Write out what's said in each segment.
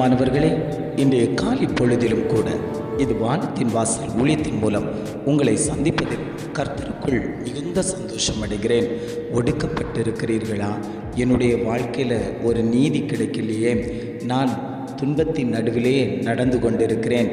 பிரியமானவர்களே இன்றைய காலை பொழுதிலும் கூட இது வானத்தின் வாசல் ஊழியத்தின் மூலம் உங்களை சந்திப்பதில் கர்த்தருக்குள் மிகுந்த சந்தோஷம் அடைகிறேன். ஒடுக்கப்பட்டிருக்கிறீர்களா? என்னுடைய வாழ்க்கையில் ஒரு நீதி கிடைக்கலையே. நான் துன்பத்தின் நடுவிலே நடந்து கொண்டிருக்கிறேன்.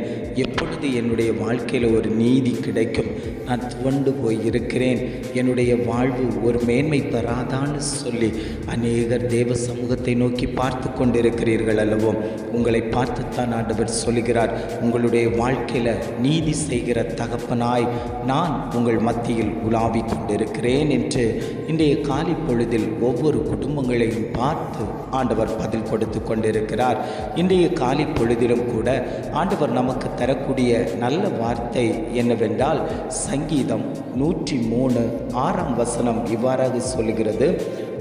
எப்பொழுது என்னுடைய வாழ்க்கையில் ஒரு நீதி கிடைக்கும். நான் துவண்டு போய் இருக்கிறேன் என்னுடைய வாழ்வு ஒரு மேன்மை பெறாதான்னு சொல்லி அநேகர் தேவ சமூகத்தை நோக்கி பார்த்து கொண்டிருக்கிறீர்கள் அல்லவோ? உங்களை பார்த்துத்தான் ஆண்டவர் சொல்கிறார் உங்களுடைய வாழ்க்கையில் நீதி செய்கிற தகப்பனாய் நான் உங்கள் மத்தியில் உலாவிக் கொண்டிருக்கிறேன் என்று இன்றைய காலை பொழுதில் ஒவ்வொரு குடும்பங்களையும் பார்த்து ஆண்டவர் பதில் கொடுத்து கொண்டிருக்கிறார். இன்றைய காலை பொழுதிலும் கூட ஆண்டவர் நமக்கு தரக்கூடிய நல்ல வார்த்தை என்னவென்றால் சங்கீதம் நூற்றி மூணு ஆறாம் வசனம் இவ்வாறாக சொல்கிறது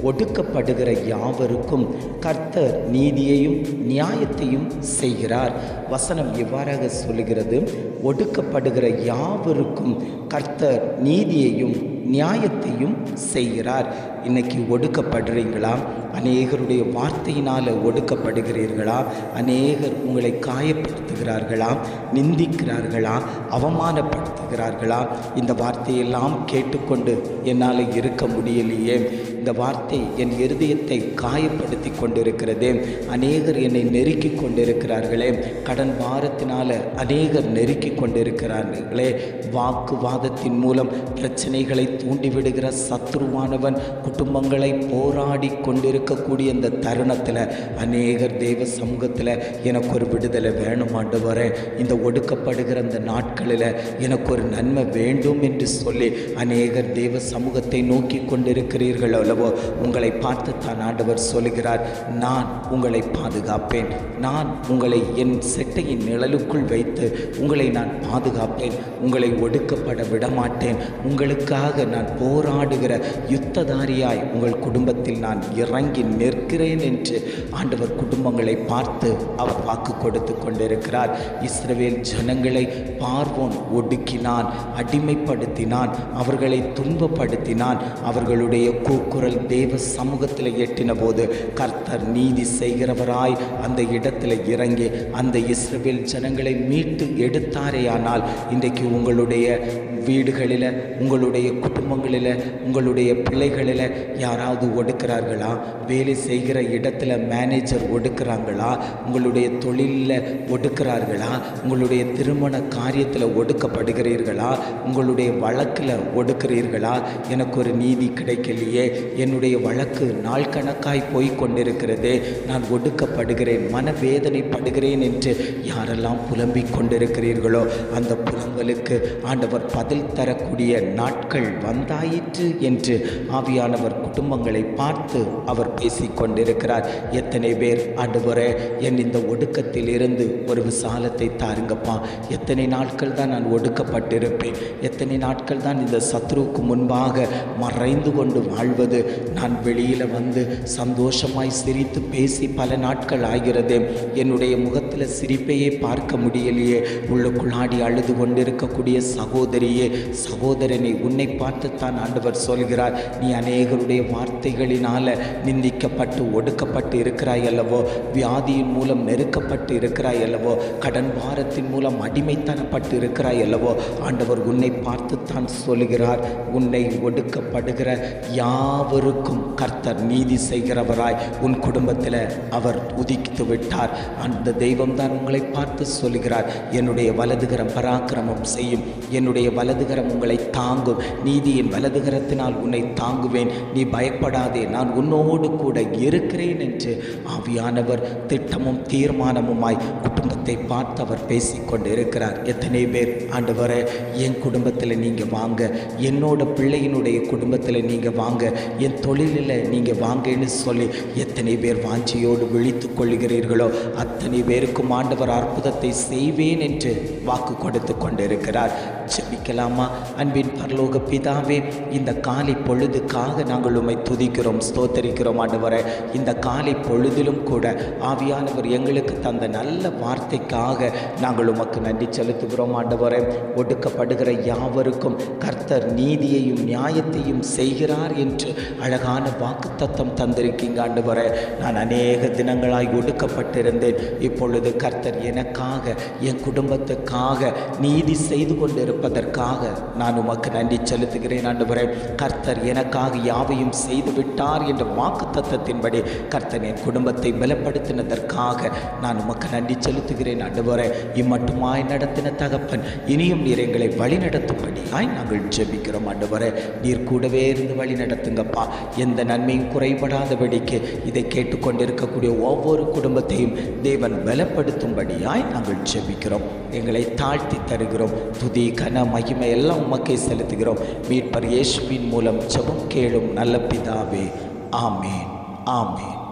ஒடுக்கப்படுகிற யாவருக்கும் கர்த்தர் நீதியையும் நியாயத்தையும் செய்கிறார். வசனம் இவ்வாறாக சொல்லுகிறது? ஒடுக்கப்படுகிற யாவருக்கும் கர்த்தர் நீதியையும் நியாயத்தையும் செய்கிறார். இன்னைக்கு ஒடுக்கப்படுறீங்களா? அநேகருடைய வார்த்தையினால் ஒடுக்கப்படுகிறீர்களா? அநேகர் உங்களை காயப்படுத்துகிறார்களா? நிந்திக்கிறார்களா? அவமானப்படுத்துகிறார்களா? இந்த வார்த்தையெல்லாம் கேட்டுக்கொண்டு என்னால் இருக்க முடியலையே. இந்த வார்த்தை என் இருதயத்தை காயப்படுத்தி கொண்டிருக்கிறதே. அநேகர் என்னை நெருக்கி கொண்டிருக்கிறார்களே. கடன் பாரத்தினால அநேகர் நெருக்கி கொண்டிருக்கிறார்களே. வாக்குவாதத்தின் மூலம் பிரச்சனைகளை தூண்டிவிடுகிற சத்ருவானவன் குடும்பங்களை போராடி கொண்டிருக்கக்கூடிய இந்த தருணத்தில் அநேகர் தெய்வ சமூகத்தில் எனக்கு ஒரு விடுதலை வேணும் வரேன் இந்த ஒடுக்கப்படுகிற அந்த நாட்களில் எனக்கு ஒரு நன்மை வேண்டும் என்று சொல்லி அநேகர் தெய்வ சமூகத்தை நோக்கி கொண்டிருக்கிறீர்கள் அல்லவோ உங்களை பார்த்துத்தான் ஆண்டவர் சொல்லுகிறார். நான் உங்களை பாதுகாப்பேன். நான் உங்களை என் செட்டையின் நிழலுக்குள் வைத்து உங்களை நான் பாதுகாப்பேன். உங்களை ஒடுக்கப்பட விடமாட்டேன். உங்களுக்காக நான் போராடுகிற யுத்ததாரியாய் உங்கள் குடும்பத்தில் நான் இறங்கி நிற்கிறேன் என்று ஆண்டவர் குடும்பங்களை பார்த்து அவர் வாக்கு கொடுத்து கொண்டிருக்கிறார். இஸ்ரவேல் ஜனங்களை பார்வோன் ஒடுக்கினான் அடிமைப்படுத்தினான் அவர்களை துன்பப்படுத்தினான். அவர்களுடைய கூக்குரல் தேவ சமூகத்தில் எட்டின போது கர்த்தர் நீதி செய்கிறவராய் அந்த இடத்துல இறங்கி அந்த இஸ்ரவேல் ஜனங்களை மீட்டு எடுத்தாரேயானால் இன்றைக்கு உங்களுடைய வீடுகளில் உங்களுடைய குடும்பங்களில் உங்களுடைய பிள்ளைகளில் யாராவது ஒடுக்கிறார்களா? வேலை செய்கிற இடத்துல மேனேஜர் ஒடுக்கிறாங்களா? உங்களுடைய தொழிலில் ஒடுக்கிறார்களா? உங்களுடைய திருமண காரியத்தில் ஒடுக்கப்படுகிறீர்களா? உங்களுடைய வழக்கில் ஒடுக்கிறீர்களா? எனக்கு ஒரு நீதி கிடைக்கலையே. என்னுடைய வழக்கு நாள் கணக்காய் போய் கொண்டிருக்கிறது. நான் ஒடுக்கப்படுகிறேன் மனவேதனைப்படுகிறேன் என்று யாரெல்லாம் புலம்பிக் கொண்டிருக்கிறீர்களோ அந்த புலம்பலுக்கு ஆண்டவர் பதில் தரக்கூடிய நாட்கள் வந்தாயிற்று என்று ஆவியானவர் குடும்பங்களை பார்த்து அவர் பேசிக் கொண்டிருக்கிறார். எத்தனை பேர் ஆண்டவரே என் இந்த ஒடுக்கத்தில் இருந்து ஒரு விசாலத்தை தாருங்கப்பா. எத்தனை நாட்கள் தான் நான் ஒடுக்கப்பட்டிருப்பேன். எத்தனை நாட்கள் தான் இந்த சத்ருவுக்கு முன்பாக மறைந்து கொண்டு வாழ்வது. நான் வெளியில் வந்து சந்தோஷமாய் சிரித்து பேசி பல நாட்கள் ஆகிறது. என்னுடைய முகத்தில் சிரிப்பையே பார்க்க முடியலையே. உள்ளுக்குள்ளாடி அழுது கொண்டிருக்கக்கூடிய சகோதரியே சகோதரனை உன்னை பார்த்துத்தான் ஆண்டவர் சொல்கிறார். நீ அநேகருடைய வார்த்தைகளினால நிந்திக்கப்பட்டு ஒடுக்கப்பட்டு இருக்கிறாய் அல்லவோ? வியாதியின் மூலம் நெருக்கப்பட்டு இருக்கிறாய் அல்லவோ? கடன் பாரத்தின் மூலம் அடிமைத்தனப்பட்டு இருக்கிறாய் அல்லவோ? ஆண்டவர் உன்னை பார்த்துத்தான் சொல்கிறார். உன்னை ஒடுக்கப்படுகிற யாவருக்கும் கர்த்தர் நீதி செய்கிறவராய் உன் குடும்பத்தில் அவர் உதித்து விட்டார். அந்த தெய்வம் தான் உங்களை பார்த்து சொல்கிறார் என்னுடைய வலதுகரம் பராக்கிரமம் செய்யும். என்னுடைய வலதுகரம் உங்களை தாங்கும். நீதியின் வலதுகரத்தினால் உன்னை தாங்குவேன். நீ பயப்படாதே. நான் உன்னோடு கூட இருக்கிறேன் என்று ஆவியானவர் திட்டமும் தீர்மானமுமாய் குடும்பத்தை பார்த்து அவர் பேசிக்கொண்டு இருக்கிறார் எத்தனை பேர்? ஆண்டு வர என் குடும்பத்தில் நீங்கள் வாங்க. என்னோட பிள்ளையினுடைய குடும்பத்தில் நீங்கள் வாங்க. என் தொழிலில் நீங்கள் வாங்கன்னு சொல்லி எத்தனை பேர் வாஞ்சியோடு விழித்து கொள்கிறீர்களோ அத்தனை பேருக்கும் ஆண்டவர் அற்புதத்தை செய்வேன் என்று வாக்கு கொடுத்து கொண்டிருக்கிறார். ஜெபிக்கலாமா? அன்பின் பரலோக பிதாவே இந்த காலை பொழுதுக்காக நாங்கள் உம்மை துதிக்கிறோம் ஸ்தோத்தரிக்கிறோம் ஆண்டவரை. இந்த காலை பொழுதிலும் கூட ஆவியானவர் எங்களுக்கு தந்த நல்ல வார்த்தைக்காக நாங்கள் உமக்கு நன்றி செலுத்துகிறோம் ஆண்டவரை. ஒடுக்கப்படுகிற யாவருக்கும் கர்த்தர் நீதியையும் நியாயத்தையும் செய்கிறார் என்று அழகான வாக்குத்தத்தம் தந்திருக்கீங்க ஆண்டு நான் அநேக தினங்களாய் ஒடுக்கப்பட்டிருந்தேன். இப்பொழுது கர்த்தர் எனக்காக என் குடும்பத்துக்காக நீதி செய்து கொண்டிருப்பதற்காக நான் உமக்கு நன்றி செலுத்துகிறேன் ஆண்டவரே. கர்த்தர் எனக்காக யாவையும் செய்து விட்டார் என்ற வாக்கு தத்தத்தின்படி கர்த்தர் என் குடும்பத்தை பலப்படுத்தினதற்காக நான் உமக்கு நன்றி செலுத்துகிறேன் ஆண்டவரே. இம்மட்டுமாய் நடத்தின தகப்பன் இனியும் நீர் எங்களை வழி நடத்தும்படியாய் நாங்கள் ஜெபிக்கிறோம் ஆண்டவரே. நீர் கூடவே இருந்து வழி நடத்துங்கப்பா எந்த நன்மையும் குறைபடாதபடிக்கு இதை கேட்டுக்கொண்டிருக்கக்கூடிய ஒவ்வொரு குடும்பத்தையும் தேவன் பலப்படுத்தும்படியாய் நாங்கள் ஜெபிக்கிறோம். எங்களை தாழ்த்தி தருகிறோம். துதி கன மகிமை எல்லாம் உமக்கே செலுத்துகிறோம். மீட்பர் இயேசுவின் மூலம் ஜெபம் கேளும் நல்ல பிதாவே. ஆமேன். ஆமேன்.